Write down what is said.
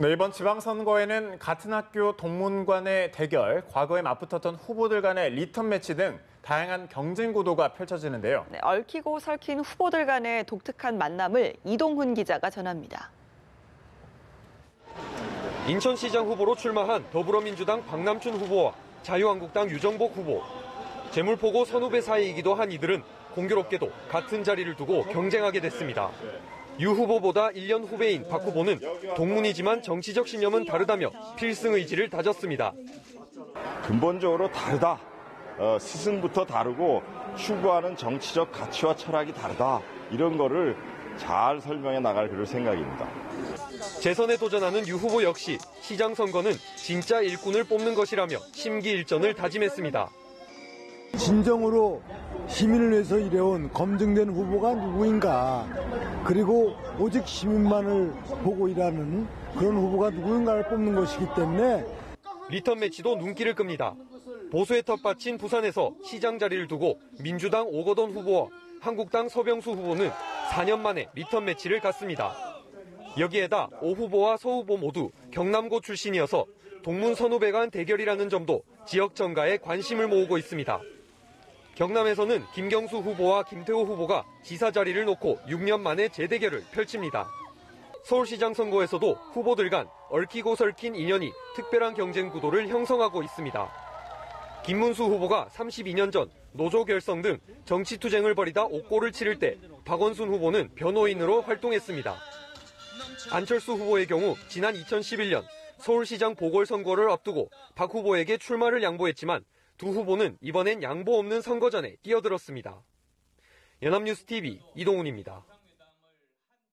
네, 이번 지방선거에는 같은 학교 동문 간의 대결, 과거에 맞붙었던 후보들 간의 리턴 매치 등 다양한 경쟁 구도가 펼쳐지는데요. 네, 얽히고 설킨 후보들 간의 독특한 만남을 이동훈 기자가 전합니다. 인천시장 후보로 출마한 더불어민주당 박남춘 후보와 자유한국당 유정복 후보. 재물포고 선후배 사이이기도 한 이들은 공교롭게도 같은 자리를 두고 경쟁하게 됐습니다. 유 후보보다 1년 후배인 박 후보는 동문이지만 정치적 신념은 다르다며 필승 의지를 다졌습니다. 근본적으로 다르다. 어, 스승부터 다르고 추구하는 정치적 가치와 철학이 다르다. 이런 거를 잘 설명해 나갈 그럴 생각입니다. 재선에 도전하는 유 후보 역시 시장 선거는 진짜 일꾼을 뽑는 것이라며 심기일전을 다짐했습니다. 진정으로 시민을 위해서 일해온 검증된 후보가 누구인가 그리고 오직 시민만을 보고 일하는 그런 후보가 누구인가를 뽑는 것이기 때문에 리턴 매치도 눈길을 끕니다. 보수의 텃밭인 부산에서 시장 자리를 두고 민주당 오거돈 후보와 한국당 서병수 후보는 4년 만에 리턴 매치를 갖습니다. 여기에다 오 후보와 서 후보 모두 경남고 출신이어서 동문 선후배 간 대결이라는 점도 지역 정가에 관심을 모으고 있습니다. 경남에서는 김경수 후보와 김태호 후보가 지사 자리를 놓고 6년 만에 재대결을 펼칩니다. 서울시장 선거에서도 후보들 간 얽히고 설킨 인연이 특별한 경쟁 구도를 형성하고 있습니다. 김문수 후보가 32년 전 노조 결성 등 정치 투쟁을 벌이다 옥고를 치를 때 박원순 후보는 변호인으로 활동했습니다. 안철수 후보의 경우 지난 2011년 서울시장 보궐선거를 앞두고 박 후보에게 출마를 양보했지만 두 후보는 이번엔 양보 없는 선거전에 뛰어들었습니다. 연합뉴스 TV 이동훈입니다.